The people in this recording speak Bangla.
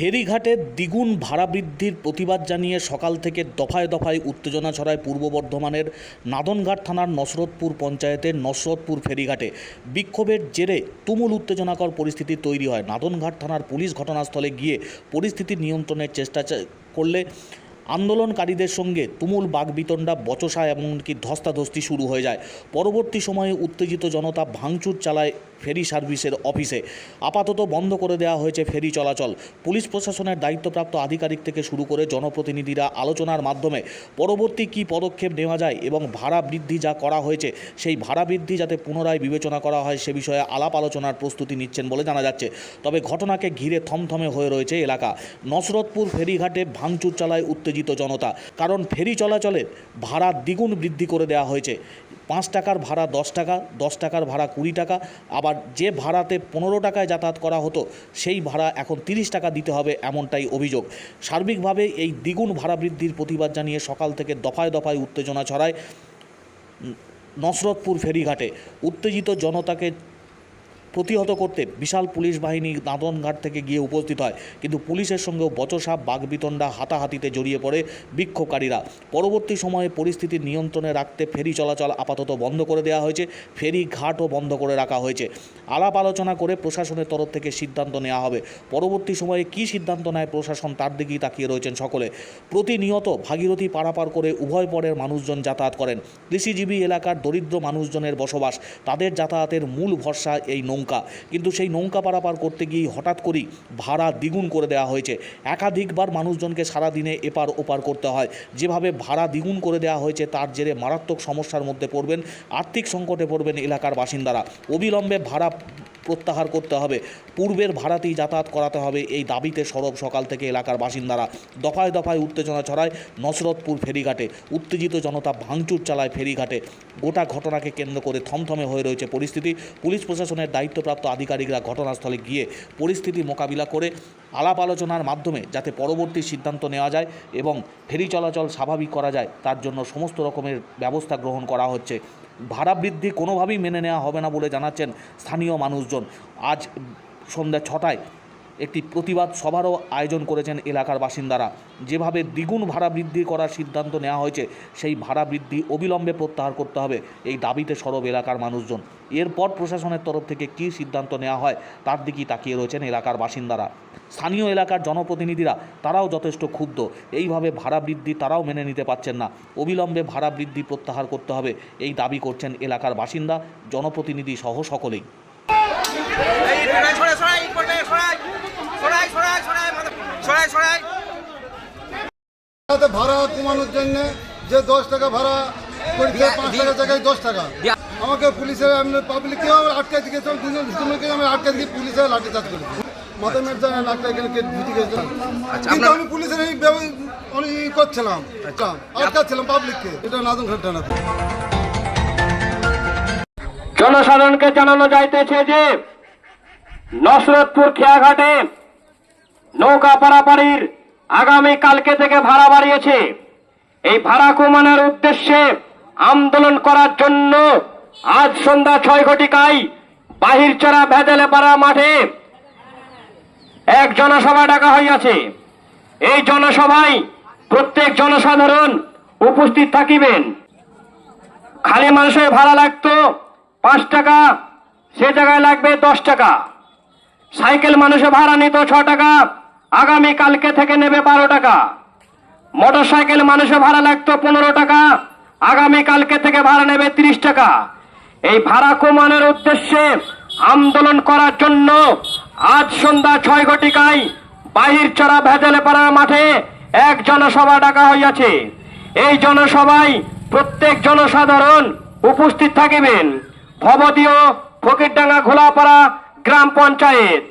ফেরিঘাটে দ্বিগুণ ভাড়া বৃদ্ধির প্রতিবাদ জানিয়ে সকাল থেকে দফায় দফায় উত্তেজনা ছড়ায় পূর্ব বর্ধমানের নাদনঘাট থানার নসরতপুর পঞ্চায়েতের নসরতপুর ফেরিঘাটে। বিক্ষোভের জেরে তুমুল উত্তেজনাকর পরিস্থিতি তৈরি হয়। নাদনঘাট থানার পুলিশ ঘটনাস্থলে গিয়ে পরিস্থিতি নিয়ন্ত্রণের চেষ্টা করলে আন্দোলনকারীদের সঙ্গে তুমুল বাগবিতণ্ডা, বচসা এমনকি ধস্তাধস্তি শুরু হয়ে যায়। পরবর্তী সময়ে উত্তেজিত জনতা ভাঙচুর চালায় ফেরি সার্ভিসের অফিসে। আপাতত বন্ধ করে দেওয়া হয়েছে ফেরি চলাচল। পুলিশ প্রশাসনের দায়িত্বপ্রাপ্ত আধিকারিক থেকে শুরু করে জনপ্রতিনিধিরা আলোচনার মাধ্যমে পরবর্তী কী পদক্ষেপ নেওয়া যায় এবং ভাড়া বৃদ্ধি যা করা হয়েছে, সেই ভাড়া বৃদ্ধি যাতে পুনরায় বিবেচনা করা হয় সে বিষয়ে আলাপ আলোচনার প্রস্তুতি নিচ্ছেন বলে জানা যাচ্ছে। তবে ঘটনাকে ঘিরে থমথমে হয়ে রয়েছে এলাকা। নসরতপুর ফেরিঘাটে ভাঙচুর চালায় উত্তেজিত জনতা। কারণ ফেরি চলাচলের ভাড়া দ্বিগুণ বৃদ্ধি করে দেওয়া হয়েছে। পাঁচ টাকার ভাড়া দশ টাকা, দশ টাকার ভাড়া কুড়ি টাকা, আবার যে ভাড়াতে পনেরো টাকায় যাতায়াত করা হতো, সেই ভাড়া এখন তিরিশ টাকা দিতে হবে এমনটাই অভিযোগ। সার্বিকভাবে এই দ্বিগুণ ভাড়া বৃদ্ধির প্রতিবাদ জানিয়ে সকাল থেকে দফায় দফায় উত্তেজনা ছড়ায় নসরতপুর ফেরিঘাটে। উত্তেজিত জনতাকে প্রতিহত করতে বিশাল পুলিশ বাহিনী নাদনঘাট থেকে গিয়ে উপস্থিত হয়। কিন্তু পুলিশের সঙ্গেও বচসা বাগবিতণ্ডা হাতাহাতিতে জড়িয়ে পড়ে বিক্ষোভকারীরা। পরবর্তী সময়ে পরিস্থিতি নিয়ন্ত্রণে রাখতে ফেরি চলাচল আপাতত বন্ধ করে দেওয়া হয়েছে। ফেরি ঘাটও বন্ধ করে রাখা হয়েছে। আলাপ আলোচনা করে প্রশাসনের তরফ থেকে সিদ্ধান্ত নেওয়া হবে। পরবর্তী সময়ে কী সিদ্ধান্ত নেয় প্রশাসন তার দিকেই তাকিয়ে রয়েছেন সকলে। প্রতিনিয়ত ভাগীরথী পারাপার করে উভয় পরের মানুষজন যাতায়াত করেন। কৃষিজীবী এলাকার দরিদ্র মানুষজনের বসবাস। তাদের যাতায়াতের মূল ভরসা এই নৌকা। কিন্তু সেই নৌকা পারাপার করতে গিয়ে হঠাৎ করেই ভাড়া দ্বিগুণ করে দেওয়া হয়েছে। একাধিকবার মানুষজনকে সারাদিনে এপার ওপার করতে হয়। যেভাবে ভাড়া দ্বিগুণ করে দেওয়া হয়েছে, তার জেরে মারাত্মক সমস্যার মধ্যে পড়বেন, আর্থিক সংকটে পড়বেন এলাকার বাসিন্দারা। অবিলম্বে ভাড়া প্রত্যাহার করতে হবে। পূর্বের ভাড়াতেই যাতায়াত করাতে হবে এই দাবিতে সরব সকাল থেকে এলাকার বাসিন্দারা। দফায় দফায় উত্তেজনা ছড়ায় নসরতপুর ফেরিঘাটে। উত্তেজিত জনতা ভাঙচুর চালায় ফেরিঘাটে। গোটা ঘটনাকে কেন্দ্র করে থমথমে হয়ে রয়েছে পরিস্থিতি। পুলিশ প্রশাসনের দায়িত্বপ্রাপ্ত আধিকারিকরা ঘটনাস্থলে গিয়ে পরিস্থিতি মোকাবিলা করে আলাপ আলোচনার মাধ্যমে যাতে পরবর্তী সিদ্ধান্ত নেওয়া যায় এবং ফেরি চলাচল স্বাভাবিক করা যায়, তার জন্য সমস্ত রকমের ব্যবস্থা গ্রহণ করা হচ্ছে। ভাড়া বৃদ্ধি কোনোভাবেই মেনে নেওয়া হবে না বলে জানাচ্ছেন স্থানীয় মানুষজন। আজ সন্ধ্যা ছটায় একটি প্রতিবাদ সভারও আয়োজন করেছেন এলাকার বাসিন্দারা। যেভাবে দ্বিগুণ ভাড়া বৃদ্ধি করার সিদ্ধান্ত নেওয়া হয়েছে, সেই ভাড়া বৃদ্ধি অবিলম্বে প্রত্যাহার করতে হবে, এই দাবিতে সরব এলাকার মানুষজন। এরপর প্রশাসনের তরফ থেকে কী সিদ্ধান্ত নেওয়া হয়, তার দিকেই তাকিয়ে রয়েছেন এলাকার বাসিন্দারা। স্থানীয় এলাকার জনপ্রতিনিধিরা, তারাও যথেষ্ট ক্ষুব্ধ। এইভাবে ভাড়া বৃদ্ধি তারাও মেনে নিতে পারছেন না। অবিলম্বে ভাড়া বৃদ্ধি প্রত্যাহার করতে হবে, এই দাবি করছেন এলাকার বাসিন্দা, জনপ্রতিনিধি সহ সকলেই। তাতে ভাড়া কমানোর জন্য যে দশ টাকা ভাড়া করেছে পাঁচ টাকা জায়গায় দশ টাকা। আমাকে পুলিশের আমি পাবলিককেও আটকে দিয়েছে দুজন দুজনকে আমি আটকে দিয়ে পুলিশের লাঠিচার্জ করেছি নাকটা এখানে কেটে ঢুকে গেছে কিন্তু আমি পুলিশের এই ই করছিলাম আটকাচ্ছিলাম পাবলিককে। এটা নাদন ঘাট টানাতে জনসাধারণকে জানানো যাইতেছে যে নসরতপুর খেয়াঘাটে নৌকা পারাপাড়ির আগামী কালকে থেকে ভাড়া বাড়িয়েছে। এই ভাড়া কমানোর উদ্দেশ্যে আন্দোলন করার জন্য আজ সন্ধ্যা ছয় ঘটিকায় ভেদেলে পাড়া মাঠে এক জনসভা ডাকা হইয়াছে। এই জনসভায় প্রত্যেক জনসাধারণ উপস্থিত থাকিবেন। খালি মানুষের ভাড়া লাগতো পাঁচ টাকা, সে জায়গায় লাগবে দশ টাকা। সাইকেল মানুষে ভাড়া নিত ছ টাকা আগামী কালকে থেকে নেবে বারো টাকা। মোটর সাইকেল মানুষে ভাড়া লাগতো পনেরো টাকা, আগামী কালকে থেকে ভাড়া নেবে তিরিশ টাকা। এই ভাড়া কমানোর উদ্দেশ্যে আন্দোলন করার জন্য আজ সন্ধ্যা ছয় ঘটিকায় বাহির চড়া ভেজালে পাড়ার মাঠে এক জনসভা ডাকা হইয়াছে। এই জনসভায় প্রত্যেক জনসাধারণ উপস্থিত থাকিবেন। ভবদীয় ফকিরডাঙ্গা ঘোলাপাড়া গ্রাম পঞ্চায়েত।